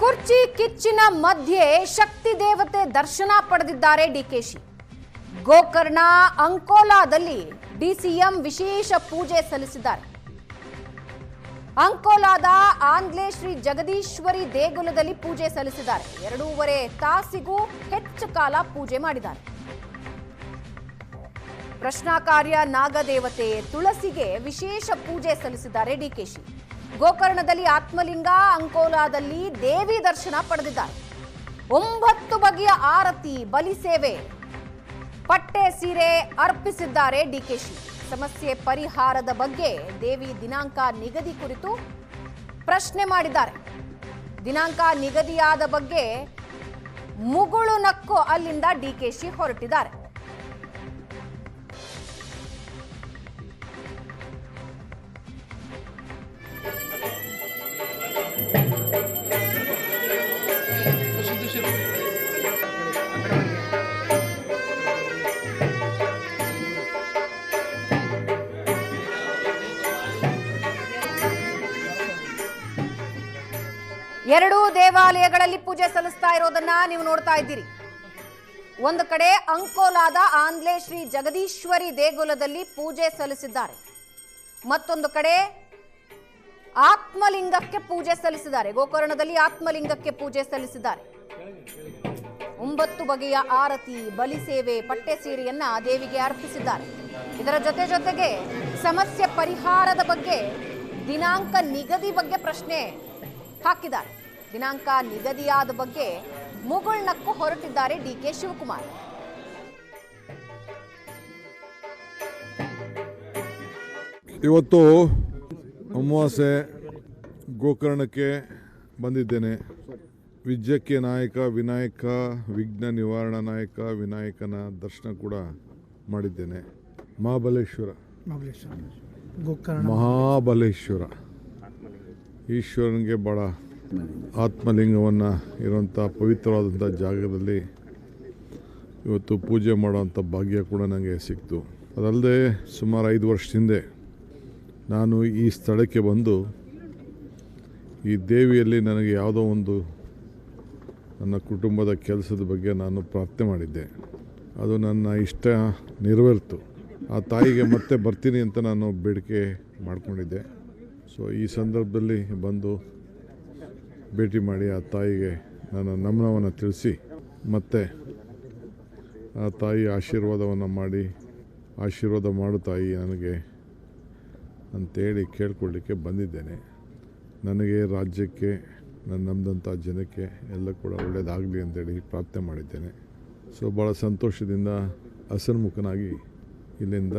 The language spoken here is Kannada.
ಕುರ್ಚಿ ಕಿಚ್ಚಿನ ಮಧ್ಯೆ ಶಕ್ತಿ ದೇವತೆ ದರ್ಶನ ಪಡೆದಿದ್ದಾರೆ ಡಿಕೆಶಿ ಗೋಕರ್ಣ ಅಂಕೋಲಾದಲ್ಲಿ ಡಿಸಿಎಂ ವಿಶೇಷ ಪೂಜೆ ಸಲ್ಲಿಸಿದ್ದಾರೆ. ಅಂಕೋಲಾದ ಆಂಗ್ಲೇ ಶ್ರೀ ಜಗದೀಶ್ವರಿ ದೇಗುಲದಲ್ಲಿ ಪೂಜೆ ಸಲ್ಲಿಸಿದ್ದಾರೆ. ಎರಡೂವರೆ ತಾಸಿಗೂ ಹೆಚ್ಚು ಕಾಲ ಪೂಜೆ ಮಾಡಿದ್ದಾರೆ. ಪ್ರಶ್ನಾಕಾರ್ಯ ನಾಗದೇವತೆ ತುಳಸಿಗೆ ವಿಶೇಷ ಪೂಜೆ ಸಲ್ಲಿಸಿದ್ದಾರೆ ಡಿಕೆಶಿ ಗೋಕರ್ಣದಲ್ಲಿ ಆತ್ಮಲಿಂಗ, ಅಂಕೋಲಾದಲ್ಲಿ ದೇವಿ ದರ್ಶನ ಪಡೆದಿದ್ದಾರೆ. ಒಂಬತ್ತು ಬಗೆಯ ಆರತಿ, ಬಲಿ ಸೇವೆ. ಪಟ್ಟೆ ಸೀರೆ ಅರ್ಪಿಸಿದ್ದಾರೆ ಡಿಕೆಶಿ ಸಮಸ್ಯೆ ಪರಿಹಾರದ ಬಗ್ಗೆ ದೇವಿ ದಿನಾಂಕ ನಿಗದಿ ಕುರಿತು ಪ್ರಶ್ನೆ ಮಾಡಿದ್ದಾರೆ. ದಿನಾಂಕ ನಿಗದಿಯಾದ ಬಗ್ಗೆ ಮುಗುಳು ನಕ್ಕು ಅಲ್ಲಿಂದ ಡಿಕೆಶಿ ಹೊರಟಿದ್ದಾರೆ. ಎರಡೂ ದೇವಾಲಯಗಳಲ್ಲಿ ಪೂಜೆ ಸಲ್ಲಿಸ್ತಾ ಇರೋದನ್ನ ನೀವು ನೋಡ್ತಾ ಇದ್ದೀರಿ. ಒಂದು ಕಡೆ ಅಂಕೋಲಾದ ಆಂಗ್ಲೇ ಶ್ರೀ ಜಗದೀಶ್ವರಿ ದೇಗುಲದಲ್ಲಿ ಪೂಜೆ ಸಲ್ಲಿಸಿದ್ದಾರೆ. ಮತ್ತೊಂದು ಕಡೆ ಆತ್ಮಲಿಂಗಕ್ಕೆ ಪೂಜೆ ಸಲ್ಲಿಸಿದ್ದಾರೆ. ಗೋಕರ್ಣದಲ್ಲಿ ಆತ್ಮಲಿಂಗಕ್ಕೆ ಪೂಜೆ ಸಲ್ಲಿಸಿದ್ದಾರೆ. ಒಂಬತ್ತು ಬಗೆಯ ಆರತಿ, ಬಲಿ ಸೇವೆ, ಪಟ್ಟೆ ಸೀರೆಯನ್ನ ದೇವಿಗೆ ಅರ್ಪಿಸಿದ್ದಾರೆ. ಇದರ ಜೊತೆ ಜೊತೆಗೆ ಸಮಸ್ಯೆ ಪರಿಹಾರದ ಬಗ್ಗೆ ದಿನಾಂಕ ನಿಗದಿ ಬಗ್ಗೆ ಪ್ರಶ್ನೆ ಹಾಕಿದ್ದಾರೆ. ದಿನಾಂಕ ನಿಗದಿಯಾದ ಬಗ್ಗೆ ಮುಗುಳ್ನಕ್ಕು ಹೊರಟಿದ್ದಾರೆ ಡಿಕೆ ಶಿವಕುಮಾರ್. ಇವತ್ತು ಅಮಾವಾಸ್ಯೆ ಗೋಕರ್ಣಕ್ಕೆ ಬಂದಿದ್ದೇನೆ. ವಿಜಯಕ್ಕೆ ನಾಯಕ ವಿನಾಯಕ ವಿಘ್ನ ನಿವಾರಣಾ ನಾಯಕ ವಿನಾಯಕನ ದರ್ಶನ ಕೂಡ ಮಾಡಿದ್ದೇನೆ. ಮಹಾಬಲೇಶ್ವರ. ಮಹಾಬಲೇಶ್ವರ. ಗೋಕರ್ಣ. ಮಹಾಬಲೇಶ್ವರ. ಈಶ್ವರನಿಗೆ ಭಾಳ ಆತ್ಮಲಿಂಗವನ್ನು ಇರುವಂಥ ಪವಿತ್ರವಾದಂಥ ಜಾಗದಲ್ಲಿ ಇವತ್ತು ಪೂಜೆ ಮಾಡೋವಂಥ ಭಾಗ್ಯ ಕೂಡ ನನಗೆ ಸಿಕ್ತು. ಅದಲ್ಲದೆ ಸುಮಾರು ಐದು ವರ್ಷದ ಹಿಂದೆ ನಾನು ಈ ಸ್ಥಳಕ್ಕೆ ಬಂದು ಈ ದೇವಿಯಲ್ಲಿ ನನಗೆ ಯಾವುದೋ ಒಂದು ನನ್ನ ಕುಟುಂಬದ ಕೆಲಸದ ಬಗ್ಗೆ ನಾನು ಪ್ರಾರ್ಥನೆ ಮಾಡಿದ್ದೆ. ಅದು ನನ್ನ ಇಷ್ಟ ನೆರವೇರ್ತು. ಆ ತಾಯಿಗೆ ಮತ್ತೆ ಬರ್ತೀನಿ ಅಂತ ನಾನು ಬೇಡಿಕೆ ಮಾಡಿಕೊಂಡಿದ್ದೆ. ಸೊ ಈ ಸಂದರ್ಭದಲ್ಲಿ ಬಂದು ಭೇಟಿ ಮಾಡಿ ಆ ತಾಯಿಗೆ ನನ್ನ ನಮನವನ್ನು ತಿಳಿಸಿ, ಮತ್ತೆ ಆ ತಾಯಿ ಆಶೀರ್ವಾದವನ್ನು ಮಾಡಿ, ಆಶೀರ್ವಾದ ಮಾಡು ತಾಯಿ ನನಗೆ ಅಂತೇಳಿ ಕೇಳ್ಕೊಳ್ಳಿಕ್ಕೆ ಬಂದಿದ್ದೇನೆ. ನನಗೆ ರಾಜ್ಯಕ್ಕೆ ನನ್ನ ನಂಬಿದಂಥ ಜನಕ್ಕೆ ಎಲ್ಲ ಕೂಡ ಒಳ್ಳೆಯದಾಗಲಿ ಅಂತೇಳಿ ಪ್ರಾರ್ಥನೆ ಮಾಡಿದ್ದೇನೆ. ಸೊ ಭಾಳ ಸಂತೋಷದಿಂದ ಹಸನ್ಮುಖನಾಗಿ ಇಲ್ಲಿಂದ